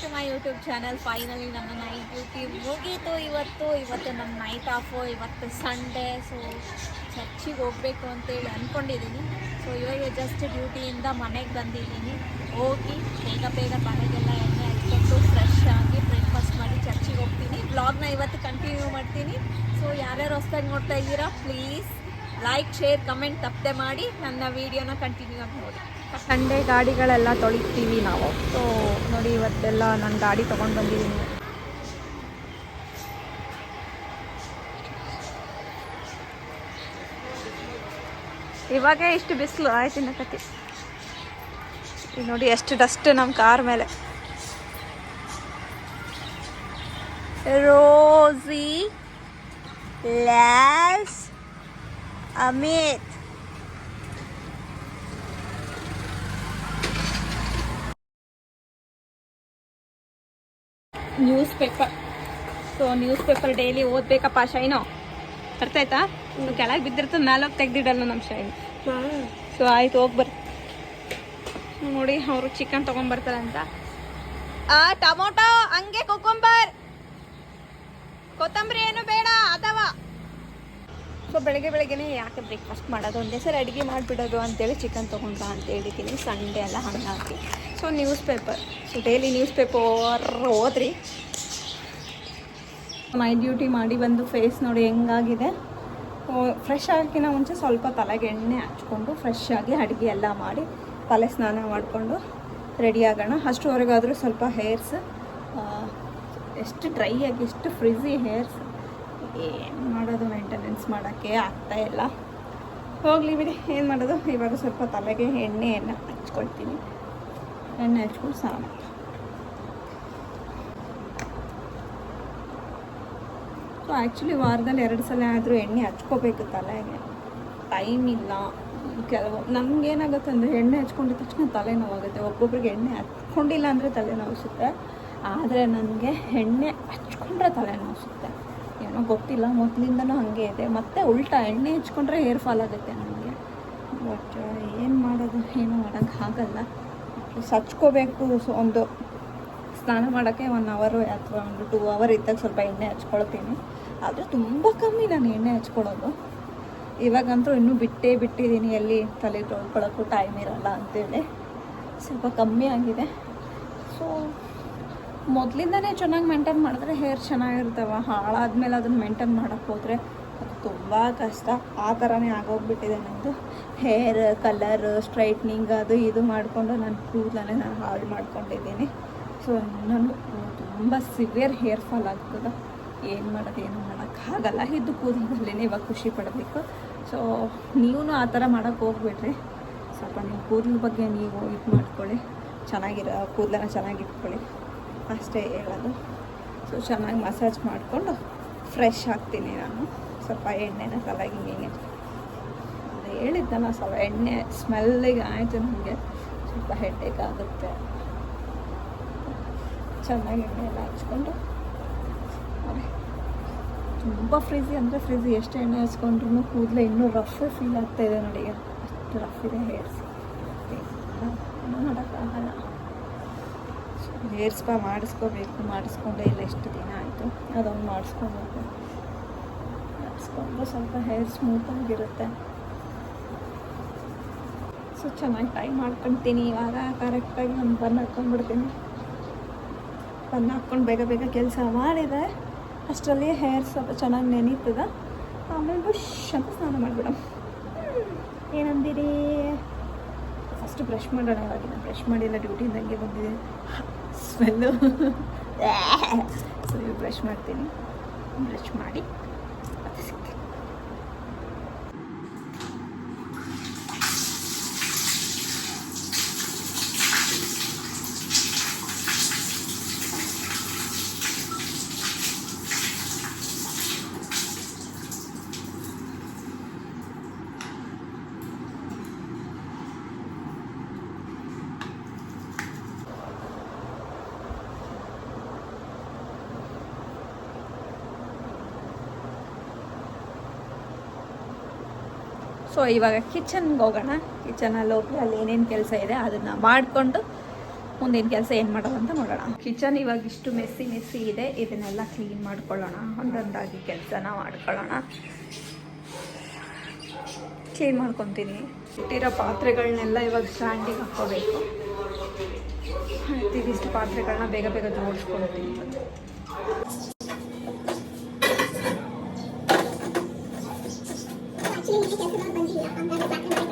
To my YouTube channel finally ನಮ್ಮ night duty ಮುಗೀತು ಇವತ್ತು ಇವತ್ತು ನಮ್ಮ ನೈಟ್ ಆಫು ಇವತ್ತು ಸಂಡೇ ಸೊ ಚರ್ಚಿಗೆ ಹೋಗಬೇಕು ಅಂತೇಳಿ ಅಂದ್ಕೊಂಡಿದ್ದೀನಿ ಸೊ ಇವಾಗ ಜಸ್ಟ್ ಡ್ಯೂಟಿಯಿಂದ ಮನೆಗೆ ಬಂದಿದ್ದೀನಿ ಹೋಗಿ ಬೇಗ ಬೇಗ ಮನೆಗೆಲ್ಲ ಎಣ್ಣೆ ಹಚ್ಕೊಂಡು ಫ್ರೆಶ್ ಆಗಿ ಬ್ರೇಕ್ಫಾಸ್ಟ್ ಮಾಡಿ ಚರ್ಚಿಗೆ ಹೋಗ್ತೀನಿ ಬ್ಲಾಗ್ನ ಇವತ್ತು ಕಂಟಿನ್ಯೂ ಮಾಡ್ತೀನಿ ಸೊ ಯಾರ್ಯಾರು ಹೊಸ್ದಾಗಿ ನೋಡ್ತಾ ಇದ್ದೀರಾ ಪ್ಲೀಸ್ ಲೈಕ್ ಶೇರ್ ಕಮೆಂಟ್ ತಪ್ಪದೆ ಮಾಡಿ ನನ್ನ ವಿಡಿಯೋನ ಕಂಟಿನ್ಯೂ ಆಗಿ ನೋಡಿ. ಸಂಡೇ ಗಾಡಿಗಳೆಲ್ಲ ತೊಳಿತೀವಿ ನಾವು. ಸೊ ನೋಡಿ ಇವತ್ತೆಲ್ಲ ನಾನು ಗಾಡಿ ತೊಗೊಂಡು ಬಂದಿದ್ದೀನಿ. ಇವಾಗ ಇಷ್ಟು ಬಿಸಿಲು ಆಯ್ತಿನ ಕತಿ ನೋಡಿ ಎಷ್ಟು ಡಸ್ಟ್ ನಮ್ಮ ಕಾರ್ ಮೇಲೆ. ರೋಸಿ ಲ್ಯಾಸ್ Amit news paper so news paper daily ಓದ್ಬೇಕಪ್ಪ shine ಬರ್ತಾಯ್ತಾ ಕೆಳಗೆ ಬಿದ್ದಿರ್ತದೆ ಮೇಲೆ ಹೋಗಿ ತೆಗ್ದಿಡಲ್ಲ ನಮ್ಮ ಶೈನ್. ಸೊ ಆಯ್ತು, ಹೋಗಿ ಬರ್ ನೋಡಿ, ಅವರು ಚಿಕನ್ ತಗೊಂಡ್ಬರ್ತಾರಂತ ಆ, ಟೊಮೊಟೊ, ಹಂಗೆ ಕುಕುಂಬರ್ ಕೊತ್ತಂಬರಿ ಏನು ಬೇಡ, ಅಥವಾ? ಸೊ ಬೆಳಗ್ಗೆ ಬೆಳಗ್ಗೆನೇ ಯಾಕೆ ಬ್ರೇಕ್ಫಾಸ್ಟ್ ಮಾಡೋದು? ಒಂದೇ ಸರಿ ಅಡುಗೆ ಮಾಡಿಬಿಡೋದು ಅಂತೇಳಿ ಚಿಕನ್ ತೊಗೊಂಡ ಅಂತ ಹೇಳಿದ್ದೀನಿ. ಸಂಡೇ ಎಲ್ಲ ಹಂಗಾಗಿ. So news paper so daily news paper ಓದ್ರಿ. ಮೈ ಡ್ಯೂಟಿ ಮಾಡಿ ಬಂದು ಫೇಸ್ ನೋಡಿ ಹೆಂಗಾಗಿದೆ. ಫ್ರೆಶ್ ಆಗೋಕ್ಕಿಂತ ಮುಂಚೆ ಸ್ವಲ್ಪ ತಲೆಗೆ ಎಣ್ಣೆ ಹಚ್ಕೊಂಡು ಫ್ರೆಶ್ ಆಗಿ ಅಡುಗೆ ಎಲ್ಲ ಮಾಡಿ ತಲೆ ಸ್ನಾನ ಮಾಡಿಕೊಂಡು ರೆಡಿ ಆಗೋಣ. ಅಷ್ಟುವರೆಗಾದರೂ ಸ್ವಲ್ಪ ಹೇರ್ಸ್ ಎಷ್ಟು ಡ್ರೈ ಆಗಿ, ಎಷ್ಟು ಫ್ರಿಝಿ ಹೇರ್ಸ್ ಏನು ಮಾಡೋದು ಮೇಂಟೆನೆನ್ಸ್ ಮಾಡೋಕ್ಕೆ ಆಗ್ತಾ ಇಲ್ಲ. ಹೋಗಲಿ ಬಿಡಿ, ಏನು ಮಾಡೋದು? ಇವಾಗ ಸ್ವಲ್ಪ ತಲೆಗೆ ಎಣ್ಣೆಯನ್ನು ಹಚ್ಕೊಳ್ತೀನಿ. ಎಣ್ಣೆ ಹಚ್ಕೊಂಡು ಸ್ನಾನ. ಸೊ ಆ್ಯಕ್ಚುಲಿ ವಾರದಲ್ಲಿ ಎರಡು ಸಲ ಆದರೂ ಎಣ್ಣೆ ಹಚ್ಕೋಬೇಕು ತಲೆಗೆ. ಟೈಮ್ ಇಲ್ಲ. ಕೆಲವು ನಮಗೇನಾಗುತ್ತೆ ಅಂದರೆ ಎಣ್ಣೆ ಹಚ್ಕೊಂಡಿದ ತಕ್ಷಣ ತಲೆನೋವಾಗುತ್ತೆ ಒಬ್ಬೊಬ್ರಿಗೆ ಎಣ್ಣೆ ಹಚ್ಕೊಂಡಿಲ್ಲ ಅಂದರೆ ತಲೆನೋವಿಸುತ್ತೆ ಆದರೆ ನನಗೆ ಎಣ್ಣೆ ಹಚ್ಕೊಂಡ್ರೆ ತಲೆನೋವಿಸುತ್ತೆ ಏನೋ ಗೊತ್ತಿಲ್ಲ, ಮೊದಲಿಂದನೂ ಹಾಗೆ ಇದೆ. ಮತ್ತೆ ಉಲ್ಟಾ ಎಣ್ಣೆ ಹಚ್ಕೊಂಡ್ರೆ ಹೇರ್ ಫಾಲ್ ಆಗುತ್ತೆ ನನಗೆ ಬಟ್ ಏನು ಮಾಡೋದು? ಏನು ಮಾಡೋಕ್ಕೆ ಆಗಲ್ಲ. ಸಚ್ಕೋಬೇಕು ಒಂದು ಸ್ನಾನ ಮಾಡೋಕ್ಕೆ ಒನ್ ಅವರು ಅಥವಾ ಒಂದು ಟೂ ಅವರ್ ಇದ್ದಾಗ ಸ್ವಲ್ಪ ಎಣ್ಣೆ ಹಚ್ಕೊಳ್ತೀನಿ. ಆದರೆ ತುಂಬ ಕಮ್ಮಿ ನಾನು ಎಣ್ಣೆ ಹಚ್ಕೊಳ್ಳೋದು ಇವಾಗಂತೂ ಇನ್ನೂ ಬಿಟ್ಟೇ ಬಿಟ್ಟಿದ್ದೀನಿ. ಎಲ್ಲಿ ತಲೆ ತೊಳ್ಕೊಳ್ಳೋಕ್ಕೂ ಟೈಮ್ ಇರಲ್ಲ ಅಂತೇಳಿ. ಸ್ವಲ್ಪ ಕಮ್ಮಿ ಆಗಿದೆ. ಸೊ ಮೊದಲಿಂದನೇ ಚೆನ್ನಾಗಿ ಮೇಂಟೈನ್ ಮಾಡಿದ್ರೆ ಹೇರ್ ಚೆನ್ನಾಗಿರ್ತವೆ ಹಾಳಾದ್ಮೇಲೆ ಅದನ್ನು ಮೇಂಟೈನ್ ಮಾಡೋಕ್ಕೆ ಹೋದರೆ ಅದು ತುಂಬ ಕಷ್ಟ. ಆ ಥರನೇ ಆಗೋಗ್ಬಿಟ್ಟಿದೆ ನನ್ನದು ಹೇರ್ ಕಲರ್ ಸ್ಟ್ರೈಟ್ನಿಂಗ್ ಅದು ಇದು ಮಾಡಿಕೊಂಡು ನನ್ನ ಕೂದಲನ್ನೇ ನಾನು ಹಾಳು ಮಾಡ್ಕೊಂಡಿದ್ದೀನಿ. ಸೊ ನಾನು ತುಂಬ ಸಿವಿಯರ್ ಹೇರ್ ಫಾಲ್ ಆಗ್ತದೆ. ಏನು ಮಾಡೋದು ಏನು ಮಾಡೋಕ್ಕಾಗಲ್ಲ ಇದ್ದು ಕೂದಲಲ್ಲೇ ಇವಾಗ ಖುಷಿ ಪಡಬೇಕು. ಸೊ ನೀವು ಆ ಥರ ಮಾಡೋಕ್ಕೆ ಹೋಗ್ಬಿಡ್ರಿ. ಸ್ವಲ್ಪ ನಿಮ್ಮ ಕೂದಲ ಬಗ್ಗೆ ನೀವು ಇದು ಮಾಡ್ಕೊಳ್ಳಿ. ಚೆನ್ನಾಗಿರೋ, ಕೂದಲನ್ನ ಚೆನ್ನಾಗಿ ಇಟ್ಕೊಳ್ಳಿ. ಅಷ್ಟೇ ಹೇಳೋದು. ಸೊ ಚೆನ್ನಾಗಿ ಮಸಾಜ್ ಮಾಡಿಕೊಂಡು ಫ್ರೆಶ್ ಆಗ್ತೀನಿ ನಾನು. ಸ್ವಲ್ಪ ಎಣ್ಣೆನ ತಲೆಗೆ ಹಿಂಗೆ ಹೇಳಿದ್ದೆ ನಾನು, ಸ್ವಲ್ಪ ಎಣ್ಣೆ ಸ್ಮೆಲ್ಲಿಗೆ ಆಯಿತು ನನಗೆ. ಸ್ವಲ್ಪ ಹೆಡ್ಡೇಕ್ ಆಗುತ್ತೆ. ಚೆನ್ನಾಗಿ ಎಣ್ಣೆ ಎಲ್ಲ ಹಚ್ಕೊಂಡು. ತುಂಬ ಫ್ರಿಜಿ ಅಂದರೆ ಫ್ರಿಜಿ ಎಷ್ಟು ಎಣ್ಣೆ ಹಚ್ಕೊಂಡ್ರು ಕೂದಲು ಇನ್ನೂ ರಫ್ ಫೀಲ್ ಆಗ್ತಾಯಿದೆ ನೋಡಿ. ಅಷ್ಟು ರಫ್ ಇದೆ ಹೇರ್ಸ್ ಮಾಡೋಕ್ಕಾಗಲ್ಲ. ಹೇರ್ ಸ್ಪಾ ಮಾಡಿಸ್ಕೋಬೇಕು, ಮಾಡಿಸ್ಕೊಂಡೆ ಇಲ್ಲ ಎಷ್ಟು ದಿನ ಆಯಿತು. ಅದೊಂದು ಮಾಡಿಸ್ಕೊಬೇಕು. ಮಾಡಿಸ್ಕೊಂಡು ಸ್ವಲ್ಪ ಹೇರ್ ಸ್ಮೂತಾಗಿರುತ್ತೆ ಸೊ ಚೆನ್ನಾಗಿ ಟೈ ಮಾಡ್ಕೊತೀನಿ. ಇವಾಗ ಕರೆಕ್ಟಾಗಿ ನಾನು ಬನ್ ಹಾಕ್ಕೊಂಡ್ಬಿಡ್ತೀನಿ ಬನ್ ಹಾಕ್ಕೊಂಡು ಬೇಗ ಬೇಗ ಕೆಲಸ ಮಾಡಿದೆ ಅಷ್ಟರಲ್ಲಿ ಹೇರ್ ಸ್ವಲ್ಪ ಚೆನ್ನಾಗಿ ನೆನೀತದ. ಆಮೇಲೆ ಬುಷ್ ಅಂತ ಸ್ನಾನ ಮಾಡಿಬಿಡಮ್ ಏನಂದಿರಿ? ಫಸ್ಟ್ ಬ್ರಷ್ ಮಾಡೋಣ, ಇವಾಗಿನ ಬ್ರಷ್ ಮಾಡಿಲ್ಲ ಡ್ಯೂಟಿಯಿಂದಂಗೆ ಬಂದಿದೆ ಸ್ಮೆಲ್ಲು ಸೊ ಇವು ಬ್ರಷ್ ಮಾಡ್ತೀನಿ. ಬ್ರಷ್ ಮಾಡಿ. ಸೊ ಇವಾಗ ಕಿಚನ್ಗೆ ಹೋಗೋಣ. ಕಿಚನಲ್ಲಿ ಹೋಗಿ ಅಲ್ಲಿ ಏನೇನು ಕೆಲಸ ಇದೆ ಅದನ್ನು ಮಾಡಿಕೊಂಡು ಮುಂದಿನ ಕೆಲಸ ಏನು ಮಾಡೋದು ಅಂತ ನೋಡೋಣ. ಕಿಚನ್ ಇವಾಗ ಇಷ್ಟು ಮೆಸ್ಸಿ ಮೆಸ್ಸಿ ಇದೆ. ಇದನ್ನೆಲ್ಲ ಕ್ಲೀನ್ ಮಾಡ್ಕೊಳ್ಳೋಣ. ಒಂದೊಂದಾಗಿ ಕೆಲಸನ ಮಾಡ್ಕೊಳ್ಳೋಣ. ಕ್ಲೀನ್ ಮಾಡ್ಕೊತೀನಿ. ಇಟ್ಟಿರೋ ಪಾತ್ರೆಗಳನ್ನೆಲ್ಲ ಇವಾಗ ಸ್ಟ್ಯಾಂಡಿಗೆ ಹಾಕ್ಕೋಬೇಕು. ಇಷ್ಟು ಪಾತ್ರೆಗಳನ್ನ ಬೇಗ ಬೇಗ ಜೋಡಿಸ್ಕೊಳ್ತೀನಿ. Sudah berfungsi.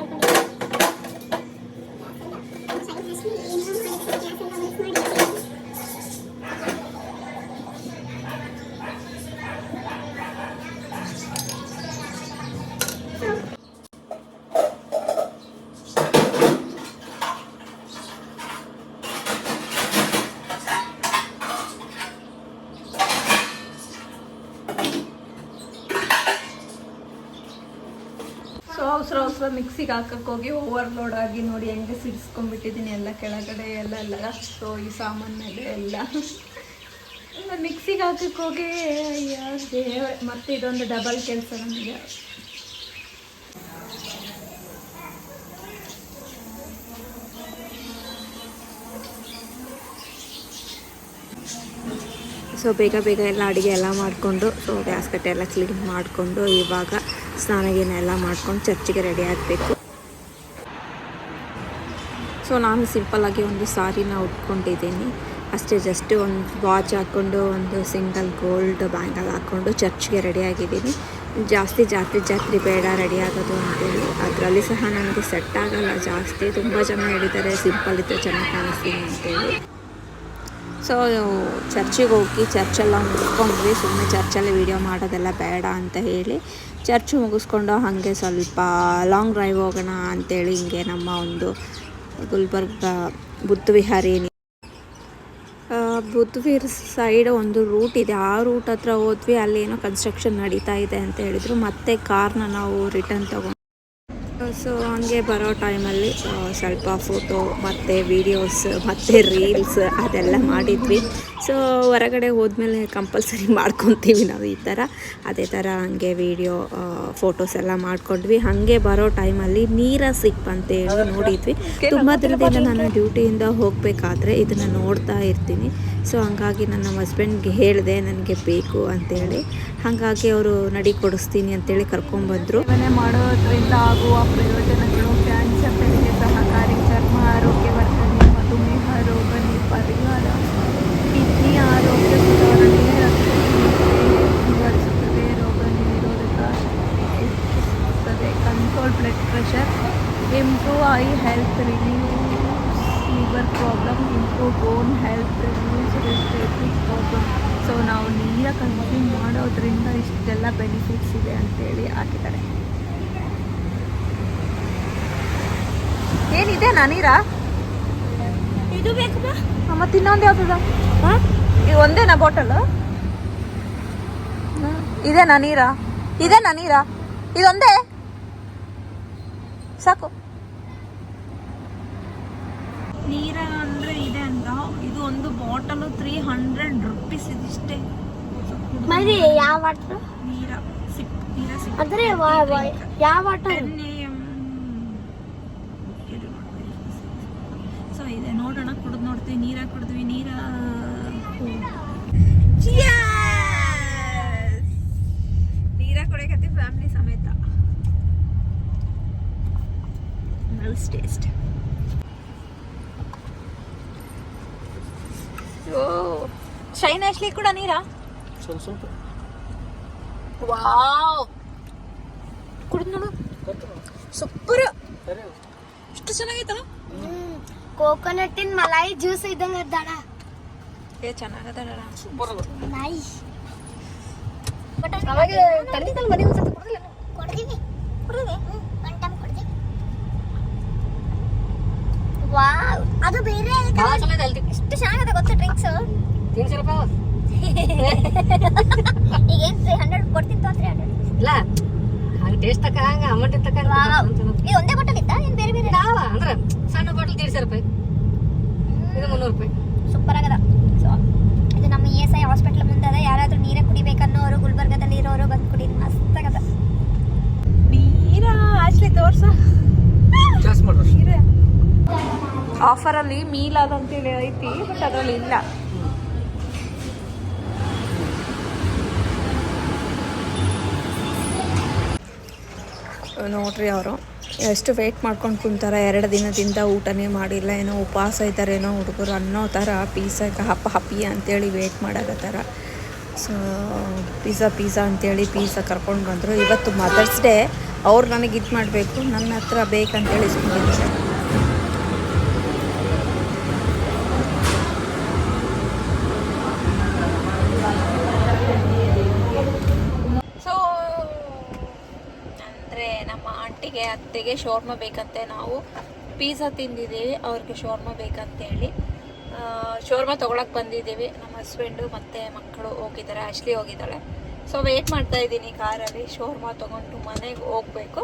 ಮಿಕ್ಸಿಗೆ ಹಾಕಕ್ಕೆ ಹೋಗಿ ಓವರ್ಲೋಡ್ ಆಗಿ ನೋಡಿ ಹೆಂಗೆ ಸಿಡಿಸ್ಕೊಂಡ್ಬಿಟ್ಟಿದ್ದೀನಿ ಎಲ್ಲ ಕೆಳಗಡೆ ಎಲ್ಲ ಎಲ್ಲ ಸೊ ಈ ಸಾಮಾನ್ಯದ ಎಲ್ಲ. ಮಿಕ್ಸಿಗೆ ಹಾಕಕ್ಕೆ ಹೋಗಿ ಮತ್ತೆ ಇದೊಂದು ಡಬಲ್ ಕೆಲಸ ನನಗೆ ಸೊ ಬೇಗ ಬೇಗ ಎಲ್ಲ ಅಡುಗೆ ಎಲ್ಲ ಮಾಡಿಕೊಂಡು ಸೊ ಗ್ಯಾಸ್ ಕಟ್ಟೆ ಎಲ್ಲ ಕ್ಲೀನ್ ಮಾಡಿಕೊಂಡು ಇವಾಗ ಸ್ನಾನ ಗೀನ ಎಲ್ಲ ಮಾಡ್ಕೊಂಡು ಚರ್ಚಿಗೆ ರೆಡಿ ಆಗಬೇಕು. ಸೊ ನಾನು ಸಿಂಪಲ್ಲಾಗಿ ಒಂದು ಸಾರಿನ ಉಟ್ಕೊಂಡಿದ್ದೀನಿ. ಅಷ್ಟೇ ಜಸ್ಟ್ ಒಂದು ವಾಚ್ ಹಾಕ್ಕೊಂಡು ಒಂದು ಸಿಂಗಲ್ ಗೋಲ್ಡ್ ಬ್ಯಾಂಗಲ್ ಹಾಕ್ಕೊಂಡು ಚರ್ಚ್ಗೆ ರೆಡಿ ಆಗಿದ್ದೀನಿ. ಜಾಸ್ತಿ ಜಾತ್ರೆ ಜಾತ್ರೆ ಬೇಡ, ರೆಡಿ ಆಗೋದು ಅಂತೇಳಿ ಅದರಲ್ಲಿ ಸಹ ನನಗೆ ಸೆಟ್ ಆಗಲ್ಲ. ಜಾಸ್ತಿ ತುಂಬ ಜನ ಹೇಳಿದ್ದಾರೆ ಸಿಂಪಲ್ ಇದ್ದರೆ ಚೆನ್ನಾಗಿ ಕಾಣಿಸ್ತೀನಿ ಅಂತೇಳಿ. ಸೊ ಚರ್ಚಿಗೆ ಹೋಗಿ ಚರ್ಚೆಲ್ಲ ಮುಗಿಸ್ಕೊಂಡ್ವಿ. ಸುಮ್ಮನೆ ಚರ್ಚಲ್ಲಿ ವೀಡಿಯೋ ಮಾಡೋದೆಲ್ಲ ಬೇಡ ಅಂತ ಹೇಳಿ ಚರ್ಚ್ ಮುಗಿಸ್ಕೊಂಡು ಹಾಗೆ ಸ್ವಲ್ಪ ಲಾಂಗ್ ಡ್ರೈವ್ ಹೋಗೋಣ ಅಂತೇಳಿ ಹಿಂಗೆ ನಮ್ಮ ಒಂದು ಗುಲ್ಬರ್ಗ ಬುದ್ಧ ವಿಹಾರಿ ಆ, ಬುದ್ಧ ವಿಹಾರ್ ಸೈಡ್ ಒಂದು ರೂಟ್ ಇದೆ. ಆ ರೂಟ್ ಹತ್ರ ಹೋದ್ವಿ. ಅಲ್ಲಿ ಏನೋ ಕನ್ಸ್ಟ್ರಕ್ಷನ್ ನಡೀತಾ ಇದೆ ಅಂತ ಹೇಳಿದ್ರು. ಮತ್ತೆ ಕಾರ್ನ ನಾವು ರಿಟರ್ನ್ ತಗೊಂಡು ಸೊ ಹಂಗೆ ಬರೋ ಟೈಮಲ್ಲಿ ಸ್ವಲ್ಪ ಫೋಟೋ ಮತ್ತು ವೀಡಿಯೋಸ್ ಮತ್ತು ರೀಲ್ಸ್ ಅದೆಲ್ಲ ಮಾಡಿದ್ವಿ. ಸೊ ಹೊರಗಡೆ ಹೋದ್ಮೇಲೆ ಕಂಪಲ್ಸರಿ ಮಾಡ್ಕೊತೀವಿ ನಾವು ಈ ಥರ ಅದೇ ಥರ ಹಂಗೆ ವೀಡಿಯೋ ಫೋಟೋಸ್ ಎಲ್ಲ ಮಾಡ್ಕೊಂಡ್ವಿ. ಹಾಗೆ ಬರೋ ಟೈಮಲ್ಲಿ ನೀರ ಸಿಕ್ ಅಂತೇಳಿ ನೋಡಿದ್ವಿ. ತುಂಬ ದಿನದಿಂದ ನಾನು ಡ್ಯೂಟಿಯಿಂದ ಹೋಗಬೇಕಾದ್ರೆ ಇದನ್ನು ನೋಡ್ತಾ ಇರ್ತೀನಿ. ಸೊ ಹಂಗಾಗಿ ನನ್ನ ಹಸ್ಬೆಂಡ್ಗೆ ಹೇಳಿದೆ, ನನಗೆ ಬೇಕು ಅಂತೇಳಿ. ಹಾಗಾಗಿ ಅವರು ನಡಿ ಕೊಡಿಸ್ತೀನಿ ಅಂತೇಳಿ ಕರ್ಕೊಂಡ್ಬಂದರು ಮನೆ ಮಾಡೋದ್ರಿಂದ ಆಗುವ ಪ್ರಯೋಜನಗಳು ಕ್ಯಾನ್ಸರ್ ಬೆಳೆಗೆ ಸಹಕಾರಿ, ಚರ್ಮ ಆರೋಗ್ಯ ವರ್ತನೆ ಮಧುಮೇಹ ರೋಗ ಪರಿಹಾರ ಕಿಡ್ನಿ ಆರೋಗ್ಯ ಸುಧಾರಣೆ ನಿವಾರಿಸುತ್ತದೆ ರೋಗ ನಿರೋಧಕ ಹೆಚ್ಚಿಸುತ್ತದೆ. Control blood pressure improve eye health relieve liver problem improve bone health consume ಮಾಡೋದ್ರಿಂದ ಇಷ್ಟೆಲ್ಲ ಬೆನಿಫಿಟ್ಸ್ ಇದೆ ಅಂತೇಳಿ ಹಾಕಿದ್ದಾರೆ. ಏನಿದೆ ನಾನೀರಾ? ಇದು ಬೇಕು ಮತ್ತೆ ಇನ್ನೊಂದು ಯಾವ್ದದ ಇದು? ಒಂದೇನಾ ಬಾಟಲ್ ಇದೇನಾ ನೀರಾ ಇದೇನಾ ನೀರಾ ಇದೊಂದೇ? ಸಾಕು. ನೀರ ಅಂದ್ರೆ ಇದೆ ಅಂತ. ಇದು ಒಂದು ಬಾಟಲ್ ತ್ರೀ ಹಂಡ್ರೆಡ್ ರುಪೀಸ್ ಇದಿಷ್ಟೇ. ಮರಿ ಯಾವ ವಾಟರ್ ನೀರ ನೀರ ಅಂದ್ರೆ ಯಾವ ವಾಟರ್ ಸೊ ಇದೆ ನೋಡೋಣ ಕುಡಿದು ನೋಡ್ತೀವಿ ನೀರ ಕುಡಿದ್ವಿ ನೀರ. ನೀರ ಕುಡಿಯಕತ್ತಿ ಫ್ಯಾಮಿಲಿ ಸಮೇತ. ನಲ್ಸ್ ಟೇಸ್ಟ್ ಓ ಶೈನ್ ಆಶ್ಲಿ ಕೂಡ ನೀರಾ? ಸ್ವಲ್ಪ ಸ್ವಲ್ಪ ವಾವ್. ಕುಡಿದ್ ನೋಡು. ಸೂಪರ್. ಎಷ್ಟು ಚೆನ್ನಾಗೈತಲ್ಲ? ಕೋಕೋನಟ್ಟಿನ ಮಲಾಯಿ ಜ್ಯೂಸ್ ಇದ್ದಂಗೆ ಅದಾಣ ಏ ಚೆನ್ನಾಗದ ಸೂಪರ್ ನೈಸ್. ಬಟ್ ಅವಾಗ ತಂದಿದ್ದಲ್ಲ ಮನೆ ಒಂದ್ಸತಿ ಕೊಡೋದಿಲ್ಲ ಕೊಡ್ತೀನಿ. ಕೊಡೋದು ಒನ್ ಟೈಮ್ ಕೊಡ್ತೀವಿ ವಾವ್. ಅದು ಬೇರೆ ಎಷ್ಟು ಚೆನ್ನಾಗದ ಗೊತ್ತಾ ಡ್ರಿಂಕ್ಸ್ ತಿನ್ಸಿರಪ್ಪ ಈಗ ಏನ್ ತ್ರೀ ಹಂಡ್ರೆಡ್ ಕೊಡ್ತೀನಿ ತ್ರೀ ಹಂಡ್ರೆಡ್ ಇಲ್ಲ ಹಂಗೆ ಟೇಸ್ಟ್ ತಕ ಹಂಗೆ ಅಮೌಂಟ್ ತಕ ಇದು ಒಂದೇ ಬಾಟಲ್ ಇತ್ತಾ? ಏನ್ ಬೇರೆ ಬೇರೆ? ಅಂದ್ರೆ ಸಣ್ಣ ಬಾಟಲ್ ದೀಡ್ಸೆ ರೂಪಾಯಿ. ಇದು ಮುನ್ನೂರು ರೂಪಾಯಿ. ಸೂಪರ್ ಆಗದ. ಸೊ ಇದು ನಮ್ಮ ಇ ಎಸ್ ಐ ಹಾಸ್ಪಿಟ್ಲ್ ಮುಂದೆ ಅದ. ಯಾರಾದ್ರೂ ನೀರೇ ಕುಡಿಬೇಕನ್ನೋರು ಗುಲ್ಬರ್ಗದಲ್ಲಿ ಇರೋರು ಬಂದು ಕುಡಿ. ಮಸ್ತ್ ಆಗದ. ನೀರ ಆಶ್ಲಿ ತೋರ್ಸ. ಆಫರಲ್ಲಿ ಮೀಲಾದ ಅಂತೇಳಿ ಐತಿ ಬಟ್ ಅದರಲ್ಲಿ ಇಲ್ಲ. ನೋಡ್ರಿ ಅವರು. ಎಷ್ಟು ವೆಯ್ಟ್ ಮಾಡ್ಕೊಂಡು ಕುಂತಾರೆ, ಎರಡು ದಿನದಿಂದ ಊಟನೇ ಮಾಡಿಲ್ಲ, ಏನೋ ಉಪವಾಸ ಇದ್ದಾರೇನೋ ಹುಡುಗರು ಅನ್ನೋ ಥರ ಪೀಸಾಗ ಹಪ್ಪ ಹಪ್ಪಿ ಅಂತೇಳಿ ವೆಯ್ಟ್ ಮಾಡಾಕತ್ತಾರ. ಸೊ ಪಿಝಾ ಪಿಝಾ ಅಂತೇಳಿ ಪೀಸಾ ಕರ್ಕೊಂಡು ಬಂದರು. ಇವತ್ತು ಮದರ್ಸ್ ಡೇ ಅವ್ರು ನನಗೆ ಇದು ಮಾಡಬೇಕು, ನನ್ನ ಹತ್ರ ಬೇಕಂತೇಳಿ ಇಸ್ಕೊಂಡಿದ್ದಾರೆ ಆಂಟಿಗೆ ಅತ್ತೆಗೆ ಶೋರ್ಮ ಬೇಕಂತೆ ನಾವು. ಪಿಜ್ಜಾ ತಿಂದಿದ್ದೀವಿ, ಅವ್ರಿಗೆ ಶೋರ್ಮ ಬೇಕಂತೇಳಿ. ಶೋರ್ಮ ತೊಗೊಳಕ್ಕೆ ಬಂದಿದ್ದೀವಿ. ನಮ್ಮ ಹಸ್ಬೆಂಡು ಮತ್ತು ಮಕ್ಕಳು ಹೋಗಿದ್ದಾರೆ ಅಶ್ಲಿ ಹೋಗಿದ್ದಾಳೆ. ಸೊ ವೇಟ್ ಮಾಡ್ತಾ ಇದ್ದೀನಿ ಕಾರಲ್ಲಿ. ಶೋರ್ಮ ತೊಗೊಂಡು ಮನೆಗೆ ಹೋಗ್ಬೇಕು.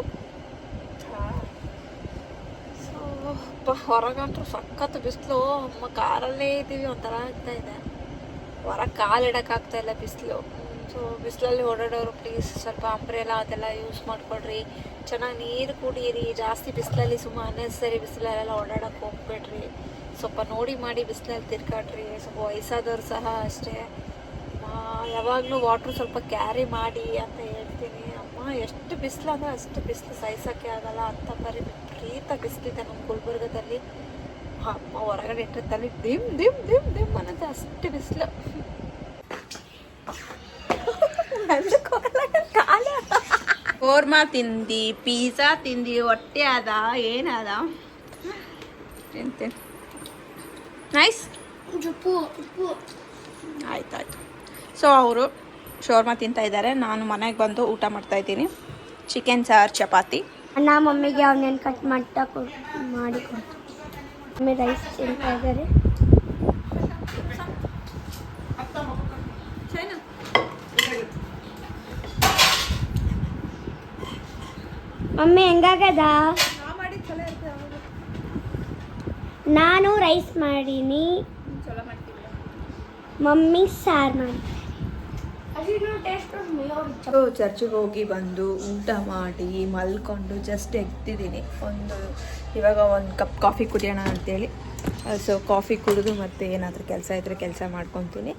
ಸೊ ಹೊರಗಂತೂ ಸಖತ್ ಬಿಸಿಲು. ಅಮ್ಮ ಕಾರಲ್ಲೇ ಇದ್ದೀವಿ, ಒಂಥರ ಆಗ್ತಾ ಇದೆ. ಹೊರಗೆ ಕಾಲಿಡೋಕ್ಕಾಗ್ತಾ ಇಲ್ಲ ಬಿಸಿಲು. ಸೊ ಬಿಸಿಲಲ್ಲಿ ಓಡಾಡೋರು ಪ್ಲೀಸ್ ಸ್ವಲ್ಪ ಅಂಬ್ರೆಲ್ಲ ಅದೆಲ್ಲ ಯೂಸ್ ಮಾಡಿಕೊಡ್ರಿ ಚೆನ್ನಾಗಿ ನೀರು ಕುಡಿಯಿರಿ. ಜಾಸ್ತಿ ಬಿಸಿಲಲ್ಲಿ ಸುಮ್ಮ ಅನ್ನೆಸರಿ ಬಿಸಿಲಲ್ಲೆಲ್ಲ ಓಡಾಡೋಕೆ ಹೋಗ್ಬೇಡ್ರಿ. ಸ್ವಲ್ಪ ನೋಡಿ ಮಾಡಿ ಬಿಸಿಲಲ್ಲಿ ತಿರ್ಗಾಡ್ರಿ. ಸ್ವಲ್ಪ ವಯಸ್ಸಾದವ್ರು ಸಹ ಅಷ್ಟೇ. ಯಾವಾಗಲೂ ವಾಟ್ರ್ ಸ್ವಲ್ಪ ಕ್ಯಾರಿ ಮಾಡಿ ಅಂತ ಹೇಳ್ತೀನಿ. ಅಮ್ಮ, ಎಷ್ಟು ಬಿಸಿಲು ಅಂದರೆ ಅಷ್ಟು ಬಿಸಿಲು ಸಹಿಸೋಕ್ಕೆ ಆಗಲ್ಲ ಅಂತ ಬರೀ ವಿಪರೀತ ಬಿಸಿಲಿದೆ ನಮ್ಮ ಗುಲ್ಬರ್ಗದಲ್ಲಿ. ಅಮ್ಮ, ಹೊರಗಡೆ ಇಟ್ಟಿರ್ತಲ್ಲಿ ದಿಮ್ ದಿಮ್ ದಿಮ್ ದಿಮ್ ಅನ್ನೋದು ಅಷ್ಟು ಬಿಸಿಲು. ಕೋರ್ಮಾ ತಿಂದಿ ಪಿಜ್ಜಾ ತಿಂದಿ ಹೊಟ್ಟೆ ಅದ ಏನದ ನೈಸ್ ಆಯ್ತಾಯ್ತು. ಸೊ ಅವರು ಶೋರ್ಮಾ ತಿಂತಾ ಇದ್ದಾರೆ ನಾನು ಮನೆಗೆ ಬಂದು ಊಟ ಮಾಡ್ತಾ ಇದ್ದೀನಿ. ಚಿಕನ್ ಸಾರು ಚಪಾತಿ. ಅಣ್ಣ ಮಮ್ಮಿಗೆ ಅವನೇನು ಕಟ್ ಮಾಡ್ತಾ ಮಾಡಿ ಕೊಡ್ತೀನಿ. ಮಮ್ಮಿ ರೈಸ್ ತಿಂತಾ ಇದ್ದಾರೆ ಮಮ್ಮಿ ಹೆಂಗಾಗದ? ನಾನು ರೈಸ್ ಮಾಡೀನಿ. ಮಮ್ಮಿ ಸಾರು ಮಾಡಿ. ಚರ್ಚಿಗೆ ಹೋಗಿ ಬಂದು ಊಟ ಮಾಡಿ ಮಲ್ಕೊಂಡು ಜಸ್ಟ್ ಎಗ್ತಿದ್ದೀನಿ ಒಂದು ಇವಾಗ ಒಂದು ಕಪ್ ಕಾಫಿ ಕುಡಿಯೋಣ ಅಂತೇಳಿ. ಸೊ ಕಾಫಿ ಕುಡಿದು ಮತ್ತೆ ಏನಾದರೂ ಕೆಲಸ ಇದ್ದರೆ ಕೆಲಸ ಮಾಡ್ಕೊತೀನಿ.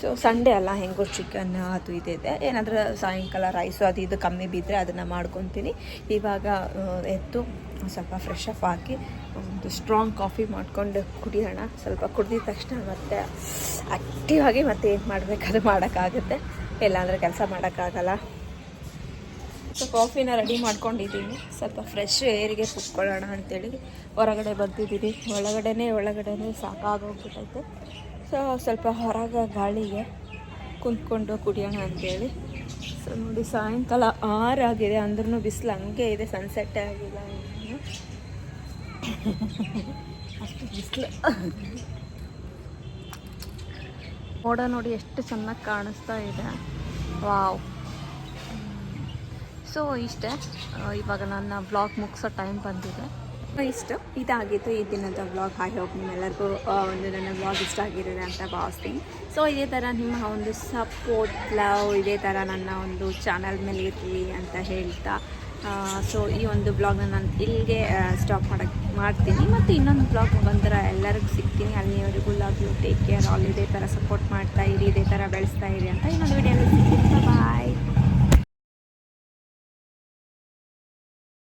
ಸೊ ಸಂಡೇ ಅಲ್ಲ, ಹೆಂಗೋ ಚಿಕನ್ ಅದು ಇದೆ ಏನಾದರೂ ಸಾಯಂಕಾಲ ರೈಸು ಅದು ಇದು ಕಮ್ಮಿ ಬಿದ್ದರೆ ಅದನ್ನು ಮಾಡ್ಕೊತೀನಿ. ಇವಾಗ ಎದ್ದು ಸ್ವಲ್ಪ ಫ್ರೆಶ್ ಅಪ್ ಹಾಕಿ ಒಂದು ಸ್ಟ್ರಾಂಗ್ ಕಾಫಿ ಮಾಡ್ಕೊಂಡು ಕುಡಿಯೋಣ. ಸ್ವಲ್ಪ ಕುಡಿದ ತಕ್ಷಣ ಮತ್ತೆ ಆ್ಯಕ್ಟಿವ್ ಆಗಿ ಮತ್ತೆ ಏನು ಮಾಡಬೇಕಾದ್ರೂ ಮಾಡೋಕ್ಕಾಗುತ್ತೆ. ಇಲ್ಲಾಂದರೆ ಕೆಲಸ ಮಾಡೋಕ್ಕಾಗಲ್ಲ. ಸೊ ಕಾಫಿನ ರೆಡಿ ಮಾಡ್ಕೊಂಡಿದ್ದೀನಿ. ಸ್ವಲ್ಪ ಫ್ರೆಶ್ ಏರಿಗೆ ಕುತ್ಕೊಳ್ಳೋಣ ಅಂತೇಳಿ ಹೊರಗಡೆ ಬಂದಿದ್ದೀನಿ. ಒಳಗಡೆನೇ ಒಳಗಡೆನೇ ಸಾಕಾಗೋಗ್ಬಿಟ್ಟೈತೆ. ಸೊ ಸ್ವಲ್ಪ ಹೊರಗೆ ಗಾಳಿಗೆ ಕುಂತ್ಕೊಂಡು ಕುಡಿಯೋಣ ಅಂತೇಳಿ. ಸೊ ನೋಡಿ ಸಾಯಂಕಾಲ ಆರಾಗಿದೆ ಅಂದ್ರೂ ಬಿಸಿಲು ಹಂಗೆ ಇದೆ. ಸನ್ಸೆಟ್ ಆಗಿಲ್ಲ. ಅಷ್ಟು ಬಿಸಿಲು. ಮೋಡ ನೋಡಿ ಎಷ್ಟು ಚೆನ್ನಾಗಿ ಕಾಣಿಸ್ತಾ ಇದೆ. ವಾವ್. ಸೊ, ಇಷ್ಟೇ. ಇವಾಗ ನನ್ನ ಬ್ಲಾಗ್ ಮುಗಿಸೋ ಟೈಮ್ ಬಂದಿದೆ. ಇಷ್ಟು. ಇದಾಗಿತ್ತು ಈ ದಿನದ ಬ್ಲಾಗ್ ಹಾಗೆ ಹೋಗಿ ನಿಮ್ಮೆಲ್ಲರಿಗೂ ಒಂದು ನನ್ನ ವ್ಲಾಗ್ ಇಷ್ಟ ಆಗಿರೋದೆ ಅಂತ ಭಾವಿಸ್ತೀನಿ. ಸೊ ಇದೇ ಥರ ನಿಮ್ಮ ಒಂದು ಸಪೋರ್ಟ್ ಲವ್ ಇದೇ ಥರ ನನ್ನ ಒಂದು ಚಾನಲ್ ಮೇಲೆ ಇರಲಿ ಅಂತ ಹೇಳ್ತಾ ಸೊ ಈ ಒಂದು ಬ್ಲಾಗ್ನ ನಾನು ಇಲ್ಲಿಗೆ ಸ್ಟಾಪ್ ಮಾಡೋಕ್ಕೆ ಮಾಡ್ತೀನಿ. ಮತ್ತು ಇನ್ನೊಂದು ಬ್ಲಾಗ್ ಬಂದರೆ ಎಲ್ಲರಿಗೂ ಸಿಗ್ತೀನಿ. ಅಲ್ಲಿವರೆಗೂ love you take care all ಇದೇ ಥರ ಸಪೋರ್ಟ್ ಮಾಡ್ತಾ ಇರಿ, ಇದೇ ಥರ ಬೆಳೆಸ್ತಾ ಇರಿ ಅಂತ ಇನ್ನೊಂದು ವಿಡಿಯೋ ಸಿಗ್ತೀನಿ. ಬಾಯ್